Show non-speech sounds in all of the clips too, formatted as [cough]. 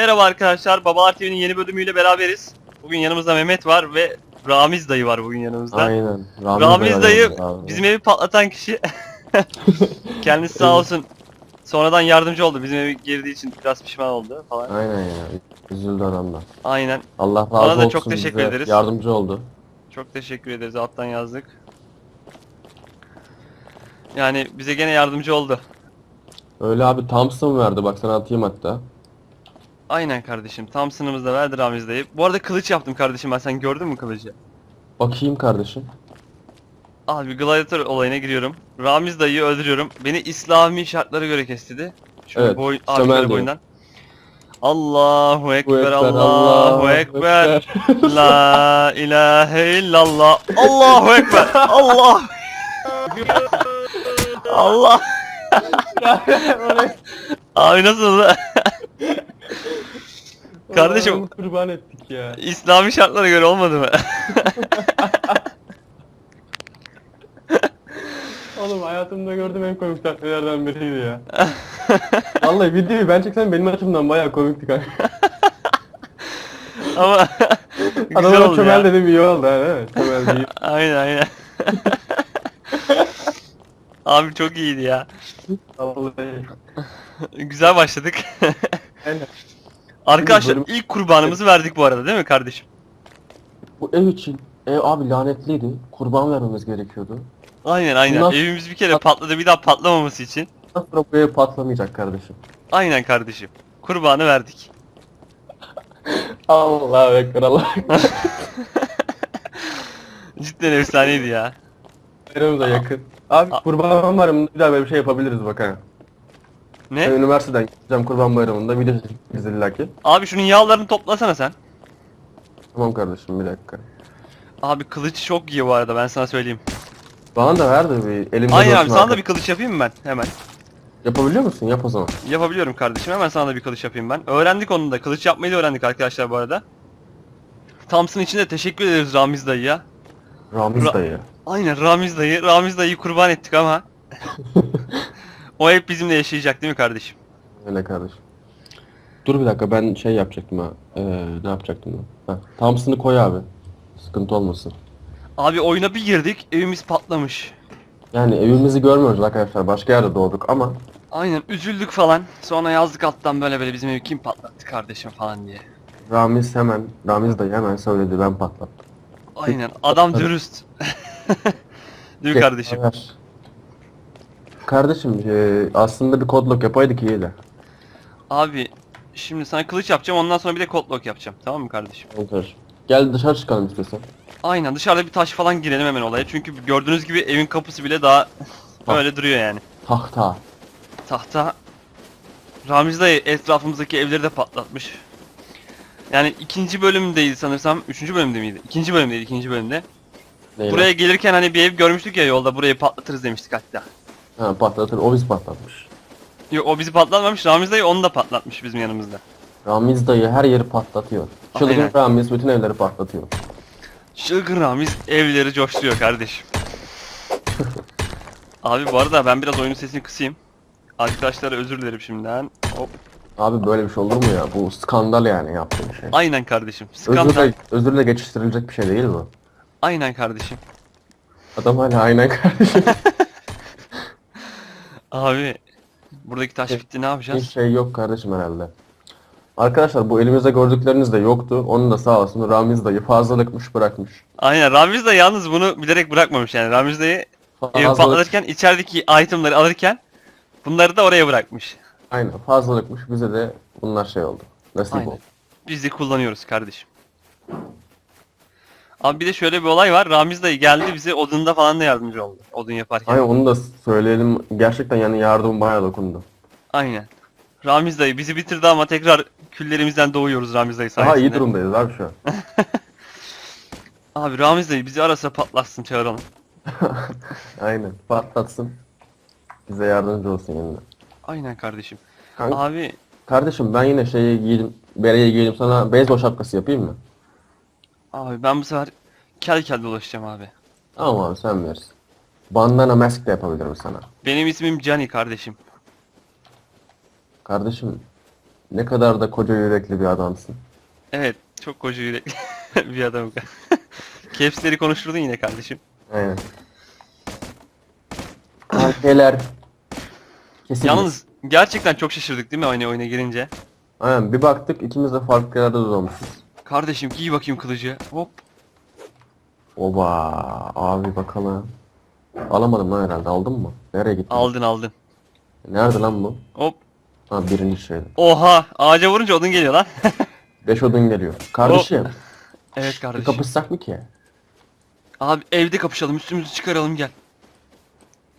Merhaba arkadaşlar, Babalar TV'nin yeni bölümüyle beraberiz. Bugün yanımızda Mehmet var ve Ramiz dayı var bugün yanımızda. Aynen. Ramiz dayı abi. bizim evi patlatan kişi. [laughs] Kendisi sağ olsun. Sonradan yardımcı oldu. Bizim eve girdiği için biraz pişman oldu falan. Aynen ya. Üzüldü adam da. Aynen. Allah razı Ona da olsun. çok teşekkür bize ederiz. Yardımcı oldu. Çok teşekkür ederiz. Alttan yazdık. Yani bize gene yardımcı oldu. Öyle abi Thompson verdi bak sana atayım hatta. Aynen kardeşim. Tam sınırımızda verdi Ramiz dayı. Bu arada kılıç yaptım kardeşim ben. Sen gördün mü kılıcı? Bakayım kardeşim. Abi gladyatör olayına giriyorum. Ramiz dayıyı öldürüyorum. Beni İslami şartlara göre kestidi. Şöyle Evet, boy, diyor. boyundan. Allahu ekber, ekber, Allahu Allahu ekber. [laughs] La ilahe illallah. Allahu ekber. Allah. [laughs] Allah. abi nasıl? [laughs] Kardeşim Allah'ını kurban ettik ya. İslami şartlara göre olmadı mı? [laughs] Oğlum hayatımda gördüğüm en komik sahnelerden biriydi ya. [laughs] Vallahi videoyu ben çeksem benim açımdan bayağı komikti kanka. [laughs] Ama güzel Adamlara oldu çömel ya. dedim iyi oldu ha değil mi? Çömel değil. Aynen aynen. Abi çok iyiydi ya. Vallahi. Güzel başladık. Aynen. Arkadaşlar bölüm- ilk kurbanımızı verdik bu arada değil mi kardeşim? Bu ev için ev abi lanetliydi. Kurban vermemiz gerekiyordu. Aynen aynen. Bundan- Evimiz bir kere patladı bir daha patlamaması için. Ondan sonra bu ev patlamayacak kardeşim. Aynen kardeşim. Kurbanı verdik. [laughs] Allah ekber Allah. [laughs] Cidden efsaneydi ya. Bayramımıza yakın. Abi kurban bayramında bir daha böyle bir şey yapabiliriz bak ha. Ben Ne? üniversiteden gideceğim kurban bayramında video çekeceğiz illa ki. Abi şunun yağlarını toplasana sen. Tamam kardeşim bir dakika. Abi kılıç çok iyi bu arada ben sana söyleyeyim. Bana da ver de bir elimde Aynen abi sana da bir kılıç yapayım mı ben hemen? Yapabiliyor musun? Yap o zaman. Yapabiliyorum kardeşim. Hemen sana da bir kılıç yapayım ben. Öğrendik onu da. Kılıç yapmayı da öğrendik arkadaşlar bu arada. Thompson için de teşekkür ederiz Ramiz dayıya. Ramiz Ra- dayı. Aynen Ramiz dayı. Ramiz dayıyı kurban ettik ama. [laughs] o hep bizimle yaşayacak değil mi kardeşim? Öyle kardeşim. Dur bir dakika ben şey yapacaktım ha. Ee, ne yapacaktım ben? Ha, Thompson'ı koy abi. Sıkıntı olmasın. Abi oyuna bir girdik. Evimiz patlamış. Yani evimizi görmüyoruz arkadaşlar. Başka yerde doğduk ama Aynen üzüldük falan. Sonra yazdık alttan böyle böyle bizim evi kim patlattı kardeşim falan diye. Ramiz hemen, Ramiz dayı hemen söyledi ben patlattım. Aynen adam dürüst. [laughs] değil mi kardeşim? Ver. Kardeşim ee, aslında bir kodlok yapaydık iyiydi. Abi şimdi sana kılıç yapacağım ondan sonra bir de kodlock yapacağım. Tamam mı kardeşim? Olur. Gel dışarı çıkalım istiyorsan. Aynen dışarıda bir taş falan girelim hemen olaya. Çünkü gördüğünüz gibi evin kapısı bile daha [laughs] öyle duruyor yani. Tahta. Tahta Ramiz dayı etrafımızdaki evleri de patlatmış. Yani ikinci bölümdeydi sanırsam. Üçüncü bölümde miydi? İkinci bölümdeydi ikinci bölümde. Neyle? Buraya gelirken hani bir ev görmüştük ya yolda burayı patlatırız demiştik hatta. Ha patlatır. O biz patlatmış. Yok o bizi patlatmamış. Ramiz dayı onu da patlatmış bizim yanımızda. Ramiz dayı her yeri patlatıyor. Çılgın Aynen. Ramiz bütün evleri patlatıyor. Çılgın Ramiz evleri coşturuyor kardeşim. [laughs] Abi bu arada ben biraz oyunun sesini kısayım. Arkadaşlara özür dilerim şimdiden. Hop. Abi böyle bir şey olur mu ya? Bu skandal yani yaptığın şey. Aynen kardeşim. Skandal. Özürle, özürle geçiştirilecek bir şey değil bu. Aynen kardeşim. Adam hala aynen kardeşim. [laughs] Abi buradaki taş bitti ne yapacağız? Hiç şey yok kardeşim herhalde. Arkadaşlar bu elimizde gördükleriniz de yoktu. Onun da sağ olsun Ramiz dayı fazlalıkmış bırakmış. Aynen Ramiz de yalnız bunu bilerek bırakmamış yani. Ramiz dayı evi Fazlalık, patlatırken içerideki itemları alırken bunları da oraya bırakmış. aynen fazlalıkmış bize de bunlar şey oldu. Nasip Aynen. oldu. Biz de kullanıyoruz kardeşim. Abi bir de şöyle bir olay var. Ramiz dayı geldi bize odunda falan da yardımcı oldu. Odun yaparken. Aynen onu da söyleyelim. Gerçekten yani yardım bayağı dokundu. Aynen. Ramiz dayı bizi bitirdi ama tekrar küllerimizden doğuyoruz Ramiz dayı Daha sayesinde. iyi durumdayız abi şu an. [laughs] Abi Ramiz dayı bizi arasa patlatsın çağıralım. [laughs] Aynen. Patlatsın. Bize yardımcı olsun yanında. Aynen kardeşim. Kanka, Abi kardeşim ben yine şeyi giydim. Bereye giydim sana beyzbol şapkası yapayım mı? Abi ben bu sefer kel kel dolaşacağım abi. Tamam abi sen verirsin. Bandana mask de yapabilirim sana. Benim ismim Cani kardeşim. Kardeşim Ne kadar da koca yürekli bir adamsın. Evet çok koca yürekli [laughs] bir adam. Caps'leri [laughs] konuşturdun yine kardeşim. Aynen. Kalkeler. Kesin. Yalnız gerçekten çok şaşırdık değil mi oyuna oyuna girince? Aynen bir baktık ikimiz de farklı yerde doğmuşuz. Kardeşim giy bakayım kılıcı. Hop. Oba abi bakalım. Alamadım lan herhalde aldın mı? Nereye gitti? Aldın aldın. Nerede lan bu? Hop. Ha birinci şeyde. Oha ağaca vurunca odun geliyor lan. [laughs] Beş odun geliyor. Kardeşim. evet Bir kardeşim. kapışsak mı ki? Abi evde kapışalım üstümüzü çıkaralım gel.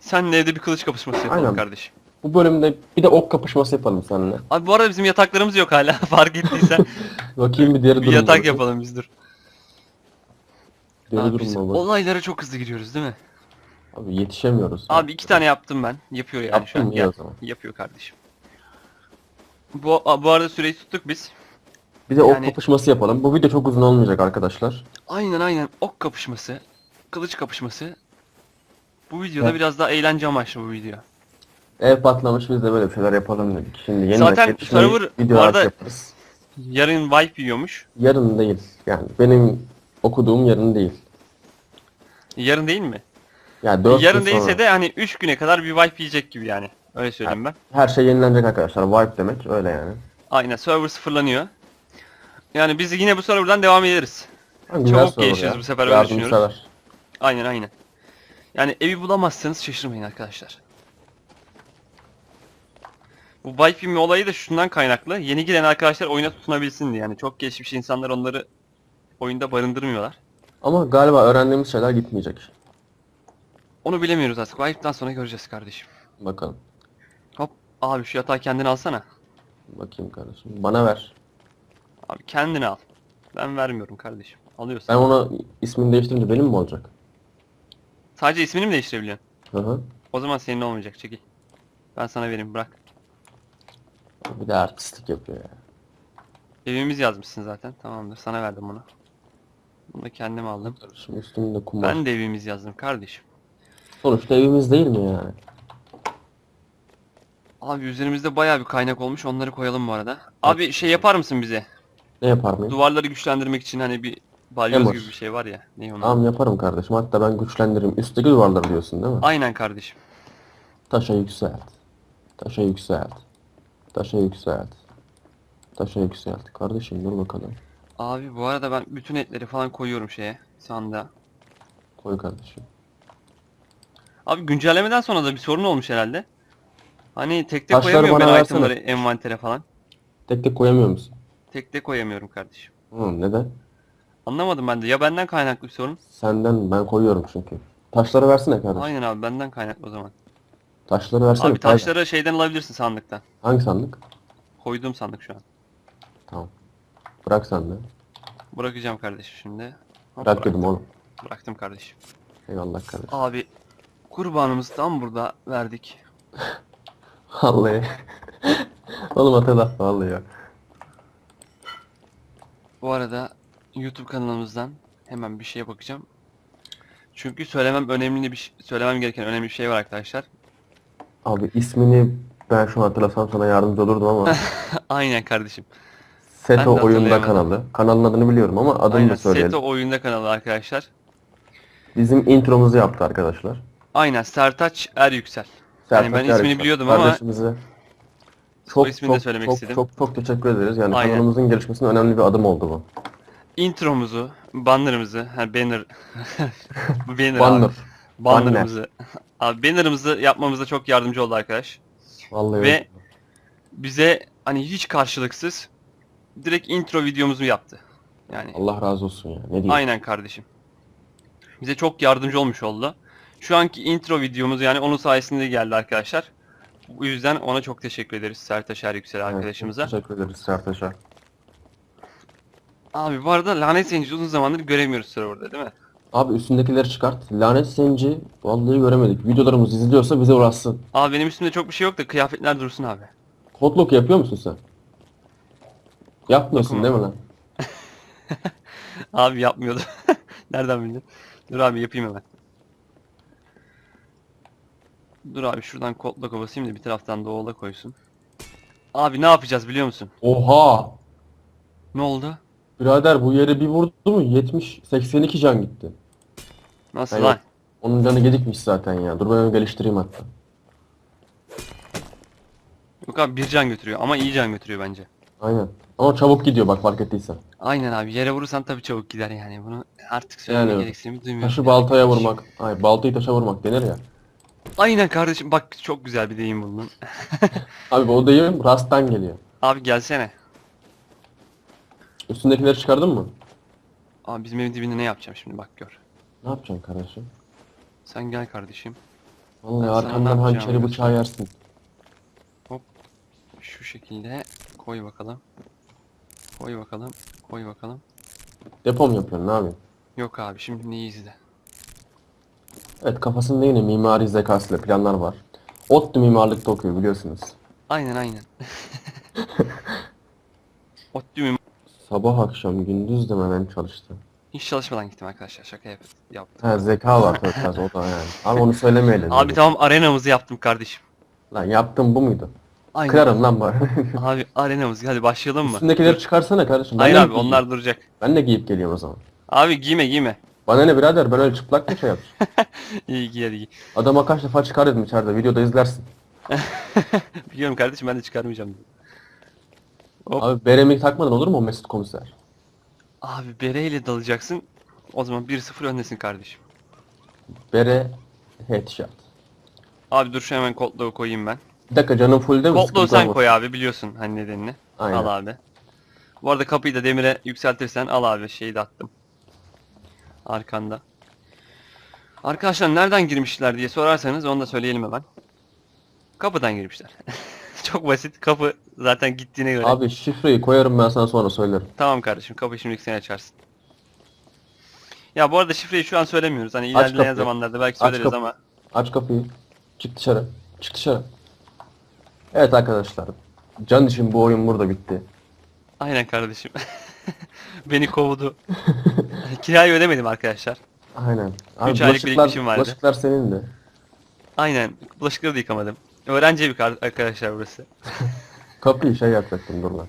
Seninle evde bir kılıç kapışması yapalım Aynen. kardeşim. Bu bölümde bir de ok kapışması yapalım seninle. Abi bu arada bizim yataklarımız yok hala [laughs] fark ettiysen. Bakayım bir diğeri bir durumuna. yatak bakayım. yapalım biz dur. Diğeri Abi biz durumuna bak. olaylara çok hızlı giriyoruz değil mi? Abi yetişemiyoruz. Abi iki tane yaptım ben. Yapıyor yani şu Yaptın an. mı? İyi zaman. Yapıyor kardeşim. Bu, bu arada süreyi tuttuk biz. Bir de ok Yani- kapışması yapalım. Bu video çok uzun olmayacak arkadaşlar. Aynen aynen ok kapışması, kılıç kapışması. Bu videoda Evet. biraz daha eğlence amaçlı bu video. Ev patlamış biz de böyle bir şeyler yapalım dedik. Şimdi yeni Zaten gelişmeyi server bu videolar arada- yaparız. Yarın wipe yiyormuş. Yarın değil. Yani benim okuduğum yarın değil. Yarın değil mi? Yani 4 Yarın gün değilse sonra. de hani 3 güne kadar bir wipe yiyecek gibi yani. Öyle söyleyeyim ben. Her şey yenilenecek arkadaşlar. Wipe demek öyle yani. Aynen server sıfırlanıyor. Yani biz yine bu serverdan devam ederiz. Ha, güzel Çabuk server gelişiriz ya. bu sefer, öyle Yardımsever. düşünüyoruz. Aynen aynen. Yani evi bulamazsanız şaşırmayın arkadaşlar. Bu yeme olayı da şundan kaynaklı. Yeni giren arkadaşlar oyuna tutunabilsin diye. Yani çok gelişmiş insanlar onları oyunda barındırmıyorlar. Ama galiba öğrendiğimiz şeyler gitmeyecek. Onu bilemiyoruz artık. Wipe'dan sonra göreceğiz kardeşim. Bakalım. Hop. Abi şu yatağı kendin alsana. Bakayım kardeşim. Bana ver. Abi kendini al. Ben vermiyorum kardeşim. Alıyorsun. Ben ona ismini değiştirince benim mi olacak? Sadece ismini mi değiştirebiliyorsun? Hı hı. O zaman senin olmayacak. Çekil. Ben sana vereyim bırak. Bir de artistlik yapıyor ya. Evimiz yazmışsın zaten. Tamamdır. Sana verdim bunu. Bunu da kendim aldım. Kardeşim üstümde kum var. Ben de evimiz yazdım kardeşim. Sonuçta evimiz değil mi yani? Abi üzerimizde bayağı bir kaynak olmuş. Onları koyalım bu arada. Abi şey yapar mısın bize? Ne yapar mıyım? Duvarları güçlendirmek için hani bir balyoz Emir. gibi bir şey var ya. Ne onu? Tamam yaparım kardeşim. Hatta ben güçlendiririm. Üstteki duvarları diyorsun değil mi? Aynen kardeşim. Taşa yükselt. Taşa yükselt. Taşa yükselt. Taşa yükselt. Kardeşim dur bakalım. Abi bu arada ben bütün etleri falan koyuyorum şeye. Sandığa. Koy kardeşim. Abi güncellemeden sonra da bir sorun olmuş herhalde. Hani tek tek Taşları koyamıyorum bana ben versene. itemları envantere falan. Tek tek koyamıyor musun? Tek tek koyamıyorum kardeşim. Hı, neden? Anlamadım ben de. Ya benden kaynaklı bir sorun. Senden ben koyuyorum çünkü. Taşları versene kardeşim. Aynen abi benden kaynaklı o zaman. Taşları versene. Abi payla. taşları şeyden alabilirsin sandıktan. Hangi sandık? Koyduğum sandık şu an. Tamam. Bırak de. Bırakacağım kardeşim şimdi. Hop, Bırak bıraktım. dedim oğlum. Bıraktım kardeşim. Eyvallah kardeşim. Abi kurbanımızı tam burada verdik. [laughs] Vallahi. [laughs] oğlum hatırla. Vallahi ya. Bu arada YouTube kanalımızdan hemen bir şeye bakacağım. Çünkü söylemem önemli bir şey- söylemem gereken önemli bir şey var arkadaşlar. Abi ismini ben şu an hatırlasam sana yardımcı olurdum ama [laughs] Aynen kardeşim. Ben de Seto Oyunda hatırlayamadım. kanalı. Kanalın adını biliyorum ama adını Aynen da söyleyelim. Seto oyunda kanalı arkadaşlar. Bizim intromuzu yaptı arkadaşlar. Aynen Sertaç Er Yüksel. Yani ben Sertaç ismini Erkek. biliyordum ama Kardeşimize çok ismini de çok, söylemek çok, istedim. çok çok teşekkür ederiz. Yani Aynen. kanalımızın gelişmesine önemli bir adım oldu bu. intromuzu, bannerımızı, ha banner [laughs] banner, Banner. Bannerımızı. Abi bannerımızı yapmamızda çok yardımcı oldu arkadaş. Vallahi Ve öyle. bize hani hiç karşılıksız direkt intro videomuzu yaptı. Yani Allah razı olsun ya. Ne diyeyim? aynen kardeşim. Bize çok yardımcı olmuş oldu. Şu anki intro videomuz yani onun sayesinde geldi arkadaşlar. Bu yüzden ona çok teşekkür ederiz Sertaş Er Yüksel Evet, arkadaşımıza. Teşekkür ederiz Sertaç'a. Abi bu arada lanet zenci uzun zamandır göremiyoruz serverda değil mi? Abi üstündekileri çıkart. Lanet Zenci vallahi göremedik. Videolarımızı izliyorsa bize uğraşsın. Abi benim üstümde çok bir şey yok da kıyafetler dursun abi. Kodlok yapıyor musun sen? Yapmıyorsun Dokunma. değil mi lan? [laughs] Abi yapmıyordu. [laughs] Nereden bildin? Dur abi yapayım hemen. Dur abi şuradan kodla basayım da bir taraftan da oğla koysun. Abi ne yapacağız biliyor musun? Oha! Ne oldu? Birader bu yere bir vurdu mu 70 82 can gitti. Nasıl Evet. lan? Onun canı gedikmiş zaten ya. Dur ben onu geliştireyim hatta. Yok abi bir can götürüyor ama iyi can götürüyor bence. Aynen. Ama çabuk gidiyor bak fark ettiysen. Aynen abi yere vurursan tabii çabuk gider yani bunu artık söylemeye Yani gereksinimi duymuyorum. Taşı baltaya vurmak. Ay baltayı taşa vurmak denir ya. Aynen kardeşim bak çok güzel bir deyim buldun. [laughs] Abi o deyim rasttan geliyor. abi gelsene. Üstündekileri çıkardın mı? Abi bizim evin dibinde ne yapacağım şimdi bak gör. Ne yapacaksın kardeşim? Sen gel kardeşim. Vallahi Ben sana ne arkandan yapacağımı hançeri bıçağı yersin. Şu şekilde koy bakalım. Koy bakalım. Koy bakalım. Depo mu yapıyorsun ne yapıyorsun? Yok abi şimdi neyi izle. Evet kafasında yine mimari zekasıyla planlar var. ODTÜ mimarlıkta okuyor biliyorsunuz. Aynen aynen. [laughs] [laughs] Ottium Sabah akşam gündüz demeden çalıştı. Hiç çalışmadan gittim arkadaşlar şaka yap yaptım. Ha zeka var tabii o da yani. Abi onu [laughs] söylemeyelim. Abi tamam arenamızı yaptım kardeşim. Lan yaptım bu muydu? Aynen. Kırarım lan bari. [laughs] Abi arenamız hadi başlayalım mı? Üstündekileri çıkarsana kardeşim. Ben Hayır abi giyeyim? onlar duracak. Ben de giyip geliyorum o zaman. Abi giyme giyme. Bana ne birader ben öyle çıplak mı şey yapayım? [laughs] İyi giy hadi giy. Adama kaç defa çıkar dedim içeride videoda izlersin. Biliyorum kardeşim ben de çıkarmayacağım. Hop. Abi beremi takmadan olur mu o Mesut komiser? Abi bereyle dalacaksın. O zaman 1-0 öndesin kardeşim. Bere headshot. Abi dur şu hemen kodluğu koyayım ben. Bir dakika canım full değil mi? Kodluğu sen koy abi biliyorsun hani nedenini. Aynen. Al abi. Bu arada kapıyı da demire yükseltirsen al abi şeyi de attım. Arkanda. Arkadaşlar nereden girmişler diye sorarsanız onu da söyleyelim hemen. Kapıdan girmişler. [laughs] [laughs] Çok basit. Kapı zaten gittiğine göre. Abi şifreyi koyarım ben sana sonra söylerim. Tamam kardeşim kapıyı şimdilik sen açarsın. Ya bu arada şifreyi şu an söylemiyoruz. Hani ilerleyen kapıyı. zamanlarda belki Aç söyleriz kapı- ama. Aç kapıyı. Çık dışarı. Çık dışarı. Evet arkadaşlar. Can için bu oyun burada bitti. Aynen kardeşim. [laughs] Beni kovdu. [laughs] Kirayı ödemedim arkadaşlar. Aynen. Abi Üç aylık bulaşıklar, birikmişim vardı. bulaşıklar senin de. Aynen. Bulaşıkları da yıkamadım. Öğrenci kar- arkadaşlar burası. [laughs] Kapıyı şey yapacaktım dur lan.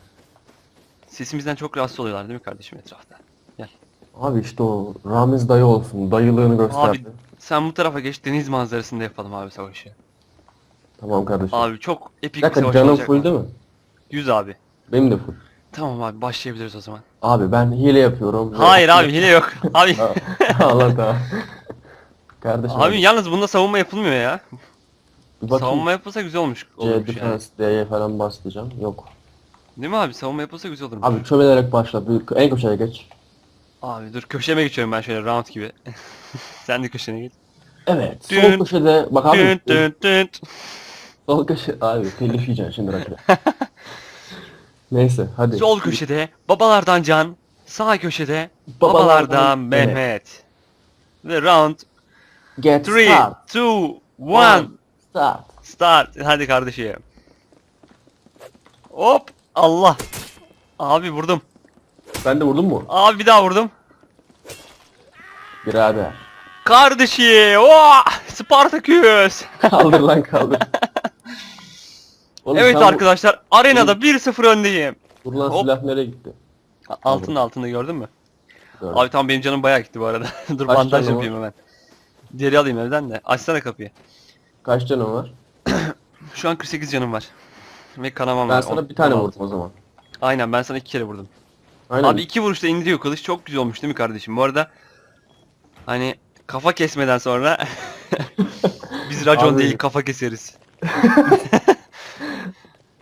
Sesimizden çok rahatsız oluyorlar değil mi kardeşim etrafta? Gel. Abi işte o Ramiz dayı olsun. Dayılığını gösterdi. Abi sen bu tarafa geç deniz manzarasında yapalım abi savaşı. Tamam kardeşim. Abi çok epik bir bir dakika savaş canım olacak. full değil mi? 100 abi. Benim de full. Tamam abi başlayabiliriz o zaman. Abi ben hile yapıyorum. Hayır abi hile yok. [laughs] Abi Allah tamam. Kardeşim abi yalnız bunda savunma yapılmıyor ya. Bir bakayım. Savunma yapılsa güzel olmuş C olurmuş yani. defense D'ye falan bas diyeceğim. Yok. Değil mi abi? Savunma yapılsa güzel olurmuş. Abi çömelerek başla. Bir, en köşeye geç. Abi dur köşeme geçiyorum ben şöyle round gibi. [laughs] Sen de köşene git. Evet. Dün- Sol köşede bak abi. Dün dün dün. Sol köşe abi telif yiyeceksin şimdi rakıda. [laughs] Neyse hadi. Sol köşede babalardan Can, sağ köşede Babalardan. Mehmet. Ve round Get 3, start. 2, 1, Start. start. Hadi kardeşim. Hop Allah. Abi vurdum. Ben de vurdun mu? Abi bir daha vurdum. Birader. Kardeşim. Oh! Spartaküs. [laughs] Kaldır lan kaldır. [laughs] Oğlum Evet sen bu- arkadaşlar arenada 1-0 öndeyim. Dur lan Hop. silah nereye gitti? Altın altında gördün mü? Gördüm. Abi tamam benim canım bayağı gitti bu arada. [laughs] Dur Kaç bandaj canı yapayım hemen. Deri alayım evden de. Açsana kapıyı. Kaç canın var? [clears throat] Şu an 48 canım var. Ve kanamam Ben var. sana On- bir tane 16. vurdum o zaman. Aynen ben sana iki kere vurdum. Aynen. Abi iki vuruşta indiriyor kılıç. Çok güzel olmuş değil mi kardeşim? Bu arada hani kafa kesmeden sonra [laughs] biz racon Abi- değil kafa keseriz. [laughs]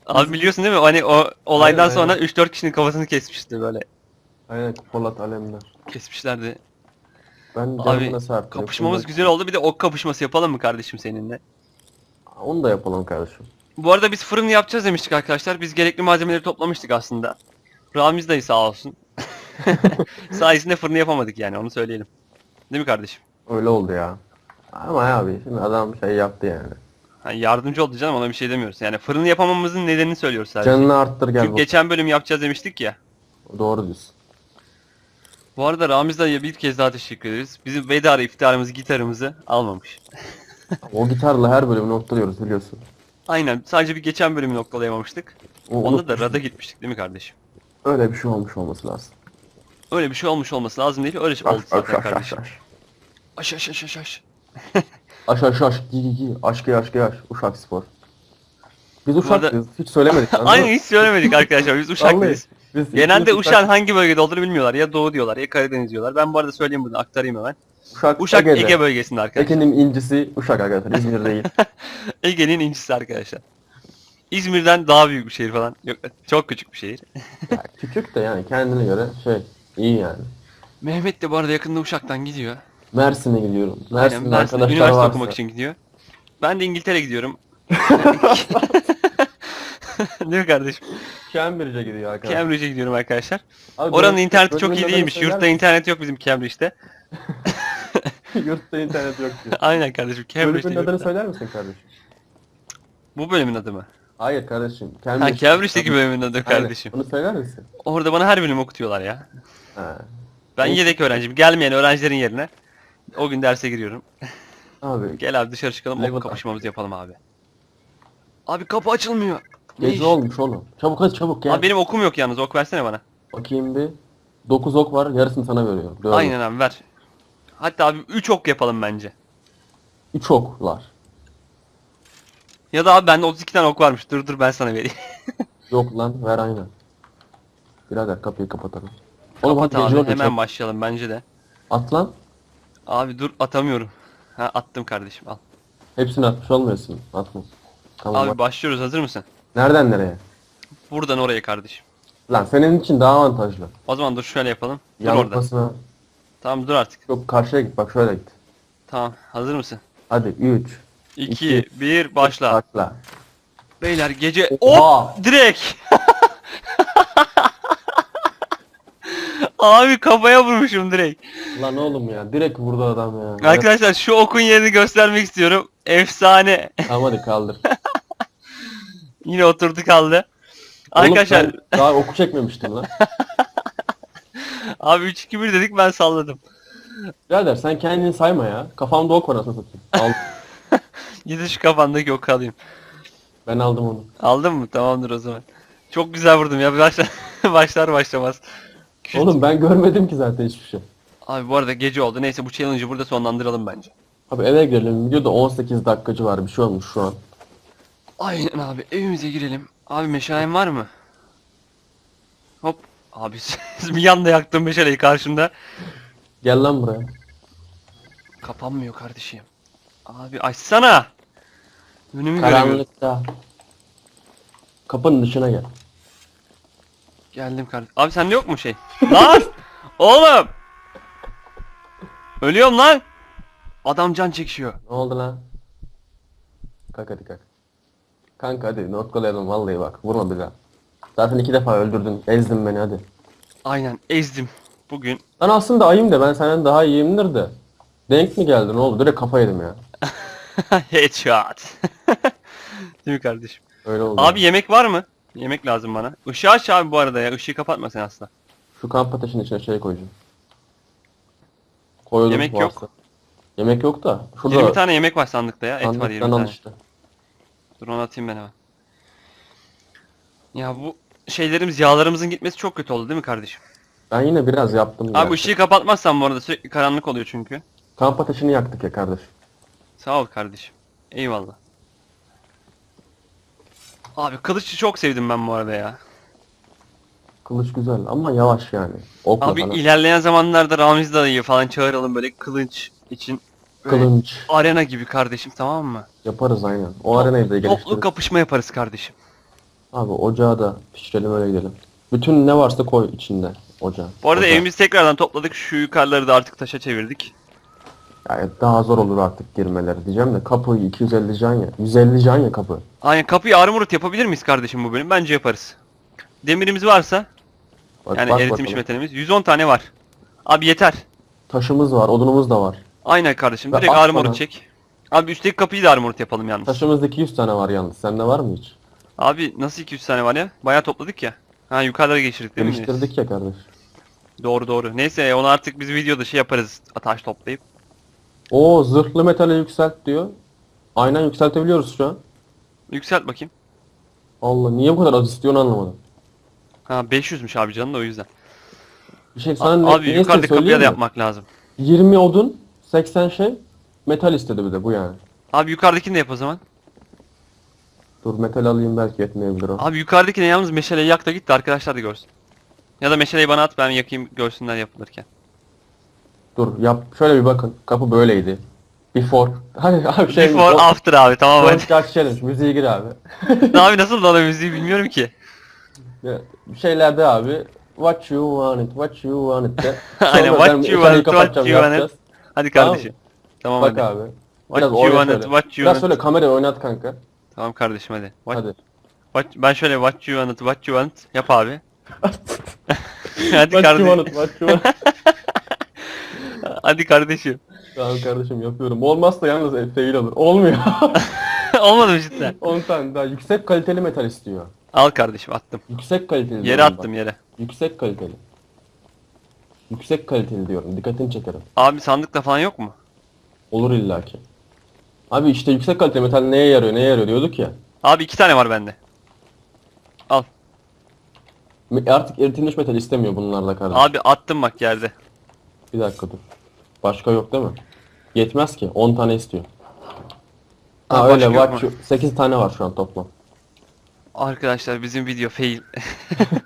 Abi biliyorsun değil mi? Hani o olaydan Aynen, sonra aynen. 3-4 kişinin kafasını kesmişti böyle. Aynen Polat Alemdar. Kesmişlerdi. Ben Abi nasıl kapışmamız güzel oldu. Bir de ok kapışması yapalım mı kardeşim seninle? Onu da yapalım kardeşim. Bu arada biz fırın yapacağız demiştik arkadaşlar. Biz gerekli malzemeleri toplamıştık aslında. Ramiz dayı sağ olsun. [laughs] Sayesinde fırını yapamadık yani onu söyleyelim. Değil mi kardeşim? Öyle oldu ya. Ama abi şimdi adam şey yaptı yani. Ha, yardımcı oldu canım ona bir şey demiyoruz. Yani fırını yapamamamızın nedenini söylüyoruz sadece. Canını arttır gel Çünkü bak. geçen bölüm yapacağız demiştik ya. Doğru diyorsun. Bu arada Ramiz dayıya bir kez daha teşekkür ederiz. Bizim veda iftarımızı, gitarımızı almamış. [laughs] O gitarla her bölümü noktalıyoruz biliyorsun. Aynen. Sadece bir geçen bölümü noktalayamamıştık. O- Onda da rada gitmiştik değil mi kardeşim? Öyle bir şey olmuş olması lazım. Öyle bir şey olmuş olması lazım değil. Öyle şey oldu Aş aş zaten aş aş kardeşim. aş. Aş aş aş aş aş. [laughs] Aş aş aş gi gi gi aşkı aşkı aş Uşak spor. Biz arada- Uşaklıyız. Hiç söylemedik. [laughs] Aynen hiç söylemedik arkadaşlar. Biz. Uşaklıyız. Biz Genelde ikimiz Uşak'ın hangi bölgede olduğunu bilmiyorlar. Ya Doğu diyorlar ya Karadeniz diyorlar. Ben bu arada söyleyeyim bunu aktarayım hemen. Uşak, Uşak Ege'de. Ege bölgesinde arkadaşlar. Ege'nin incisi Uşak arkadaşlar. İzmir değil. [laughs] Ege'nin incisi arkadaşlar. İzmir'den daha büyük bir şehir falan. Yok çok küçük bir şehir. ya, küçük de yani kendine göre şey iyi yani. Mehmet de bu arada yakında Uşak'tan gidiyor. Mersin'e gidiyorum. Aynen Mersin'de Mersin'de arkadaşlar üniversite varsa. okumak için gidiyor. Ben de İngiltere gidiyorum. [laughs] [laughs] Değil mi kardeşim? Cambridge'e gidiyor arkadaşlar. Cambridge'e gidiyorum arkadaşlar. Abi Oranın bölüm- interneti çok iyi değilmiş. Yurtta internet yok bizim Cambridge'de. [laughs] Yurtta internet yok diyor. Aynen kardeşim. Cambridge'de Bölümün adını yurtta. söyler misin kardeşim? Bu bölümün adı mı? Hayır kardeşim. Ha Cambridge. Cambridge'deki bölümün adı Aynen. kardeşim. Onu söyler misin? Orada bana her bölüm okutuyorlar ya. Ha. Ben Neyse. yedek öğrenciyim. Gelmeyen öğrencilerin yerine. O gün derse giriyorum. Abi Gel abi dışarı çıkalım. Ok kapışmamızı yapalım abi. Abi kapı açılmıyor. Ne iş? gece olmuş oğlum. Çabuk hadi çabuk gel. Abi benim okum yok yalnız. Ok versene bana. Bakayım bir. 9 ok var yarısını sana veriyorum. Dört. Aynen abi ver. Hatta abi 3 ok yapalım bence. 3 oklar. Ya da abi bende 32 tane ok varmış. Dur dur ben sana vereyim. [laughs] Yok lan ver aynen. Birader kapıyı kapatalım. Oğlum Kapat hadi abi, gece hemen başlayalım bence de. At lan. Abi dur atamıyorum. Ha attım kardeşim al. Hepsini atmış olmuyorsun. Atma. Tamam abi bak. başlıyoruz hazır mısın? Nereden nereye? Buradan oraya kardeşim. Lan senin için daha avantajlı. O zaman dur şöyle yapalım. Dur orada. Yanılmasına. Tamam dur artık. Yok karşıya git bak şöyle git. Tamam hazır mısın? Hadi 3. 2, İki. 1 başla. Başla. Beyler gece Oha! hop direkt. [laughs] Abi kafaya vurmuşum direkt. Lan oğlum ya direkt vurdu adam ya. Arkadaşlar şu okun yerini göstermek istiyorum. Efsane. Tamam hadi kaldır. [laughs] Yine oturdu kaldı. Oğlum Arkadaşlar sen daha oku çekmemiştin lan. [laughs] abi 3 2 1 dedik ben salladım. Birader sen kendini sayma ya. Kafamda ok var nasıl satayım. Al. [laughs] Gidin şu kafandaki oku alayım. ben aldım onu. Aldın mı? Tamamdır o zaman. Çok güzel vurdum ya. Başlar, [laughs] başlar başlamaz. Küt. Oğlum ben görmedim ki zaten hiçbir şey. Abi bu arada gece oldu. Neyse bu challenge'ı burada sonlandıralım bence. Abi eve girelim. Videoda 18 dakikacı var. Bir şey olmuş şu an. Aynen abi evimize girelim. Abi meşalen var mı? Hop. Abi [laughs] bir yanda yaktım meşaleyi karşımda. Gel lan buraya. Kapanmıyor kardeşim. Abi açsana. Önümü göremiyorum. Karanlıkta. Kapının dışına gel. Geldim kardeşim. Abi sende yok mu şey? [laughs] Lan! Oğlum! Ölüyorum lan! Adam can çekişiyor. Ne oldu lan? Kalk hadi kalk. Kanka hadi notkalayalım vallahi bak. Vurma daha. Zaten iki defa öldürdün. Ezdin beni hadi. Aynen ezdim. Bugün Lan aslında ayım da ben senden daha iyiyimdir de. Denk mi geldi ne oldu? Direkt kafa yedim ya. [laughs] headshot. [laughs] Değil mi kardeşim? Öyle oldu. Abi yemek var mı? Yemek lazım bana. Işığı aç abi bu arada ya. Işığı kapatma sen asla. Şu kamp ateşinin içine şey koyacağım. Koyulur Yemek varsa. yok. Yemek yok da. Şurada 20 tane yemek var sandıkta ya. Et var 20 sandıktan al tane. işte. Dur onu atayım ben hemen. Ya bu şeylerimiz yağlarımızın gitmesi çok kötü oldu değil mi kardeşim? Ben yine biraz yaptım. Abi gerçi. ışığı kapatmazsan bu arada sürekli karanlık oluyor çünkü. Kamp ateşini yaktık ya kardeş. Sağ ol kardeşim. Eyvallah. Abi kılıçı çok sevdim ben bu arada ya. Kılıç güzel ama yavaş yani. Okla Abi falan. ilerleyen zamanlarda Ramiz dayıyı falan çağıralım böyle kılıç için. Kılınç. Arena gibi kardeşim tamam mı? Yaparız aynen. O arenayı da Toplu geliştiririz. kapışma yaparız kardeşim. Abi ocağı da pişirelim öyle gidelim. Bütün ne varsa koy içinde ocağa. Bu arada Ocağa. evimizi tekrardan topladık. Şu yukarıları da artık taşa çevirdik. Yani daha zor olur artık girmeleri diyeceğim de kapıyı 250 can ya. 150 can ya kapı. Aynen kapıyı armorut yapabilir miyiz kardeşim bu bölüm? Bence yaparız. Demirimiz varsa Bak, yani bak eritim bakalım. metalimiz 110 tane var. Abi yeter. Taşımız var, odunumuz da var. Aynen kardeşim. Direkt at bana. çek. Abi üstteki kapıyı da armorut yapalım yalnız. Taşımızda 200 tane var yalnız. Sende var mı hiç? Abi nasıl 200 tane var ya? Bayağı topladık ya. Ha yukarılara geçirdik değil mi? Geliştirdik ya kardeş. Doğru doğru. Neyse onu artık biz videoda şey yaparız. Taş toplayıp. Oo zırhlı metali yükselt diyor. Aynen yükseltebiliyoruz şu an. Yükselt bakayım. Allah niye bu kadar az istiyorsun anlamadım. Ha 500'müş abi canın da o yüzden. Bir şey A- sana ne, abi yukarıdaki kapıya da yapmak lazım. 20 odun, 80 şey, metal istedi bir de bu yani. Abi yukarıdakini de yap o zaman. Dur metal alayım belki yetmeyebilir o. Abi yukarıdakine yalnız meşaleyi yak da git de arkadaşlar da görsün. Ya da meşaleyi bana at ben yakayım görsünler yapılırken. Dur yap şöyle bir bakın. Kapı böyleydi. Before. [laughs] Hadi abi şey. Before o- after abi tamam hadi. Don't Challenge. Müziği gir abi. [laughs] abi nasıl da müziği bilmiyorum ki. [laughs] Şeylerde abi. What you want it, what you want it de. Aynen, what you want it, what you want it. Hadi kardeşim. Tamam, Bak hadi. abi. What Biraz you oyna want it, şöyle. what you Biraz want şöyle kamerayı oynat kanka. Tamam kardeşim hadi. What, Hadi. what, ben şöyle what you want it, what you want yap abi. [laughs] hadi What you kardeşim. what you want it. [laughs] hadi kardeşim. Tamam kardeşim yapıyorum. Olmazsa yalnız fail olur. Olmuyor. [laughs] Olmadı mı cidden? 10 tane daha yüksek kaliteli metal istiyor. Al kardeşim attım. Yüksek kaliteli Yere diyorum bak. attım yere. Yüksek kaliteli. Yüksek kaliteli diyorum. Dikkatini çekerim. Abi sandıkta falan yok mu? Olur illaki. Abi işte yüksek kaliteli metal neye yarıyor, neye yarıyor diyorduk ya. Abi iki tane var bende. Al. Artık eritilmiş metal istemiyor bunlarda kardeşim. Abi attım bak yerde. Bir dakika dur. Başka yok değil mi? Yetmez ki. 10 tane istiyor. Ha Ha, öyle bak şu 8 tane var şu an toplam. Arkadaşlar bizim video fail.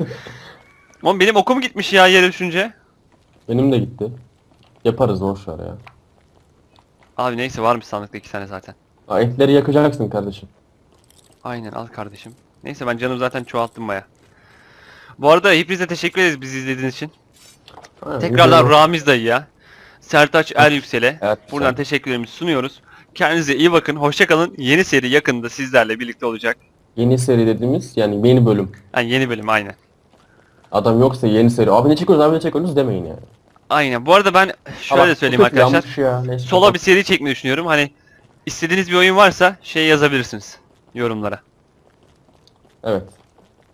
[laughs] Oğlum benim okum gitmiş ya yere düşünce. Benim de gitti. Yaparız boş ver ya. Abi neyse varmış sandıkta iki tane zaten. Etleri yakacaksın kardeşim. Aynen al kardeşim. Neyse ben canım zaten çoğalttım baya. Bu arada hepinize teşekkür ederiz bizi izlediğiniz için. Ha, Tekrardan. Ramiz dayıya, Sertaç Er Yüksel'e Evet, buradan güzel. teşekkürlerimizi sunuyoruz. Kendinize iyi bakın. Hoşçakalın. Yeni seri yakında sizlerle birlikte olacak. Yeni seri dediğimiz yani yeni bölüm. Yani yeni bölüm aynen. Adam yoksa yeni seri. Abi ne çekiyoruz abi ne çekiyoruz demeyin yani. Aynen. Bu arada ben şöyle Allah, söyleyeyim arkadaşlar. yanlış ya. Neyse, Sola bir seri çekmeyi düşünüyorum. Hani istediğiniz bir oyun varsa şey yazabilirsiniz yorumlara. Evet.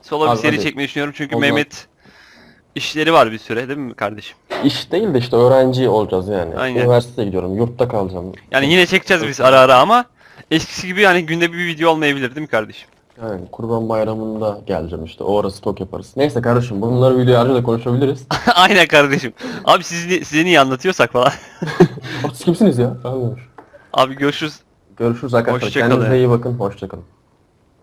Sola Abi bir seri hadi. çekmeyi düşünüyorum çünkü O zaman. Mehmet işleri var bir süre değil mi kardeşim? İş değil de işte öğrenci olacağız yani. Aynen. Üniversiteye gidiyorum. Yurtta kalacağım. Yani yine çekeceğiz biz ara ara ama eskisi gibi hani günde bir video olmayabilir değil mi kardeşim? Yani kurban bayramında geleceğim işte. O ara stok yaparız. Neyse kardeşim bunları video ayrıca da konuşabiliriz. [laughs] Aynen kardeşim. Abi sizi, size niye anlatıyorsak falan. [laughs] Siz kimsiniz ya? Anlamış. Abi görüşürüz. Görüşürüz arkadaşlar. Hoşça. Kendinize iyi bakın. Hoşçakalın.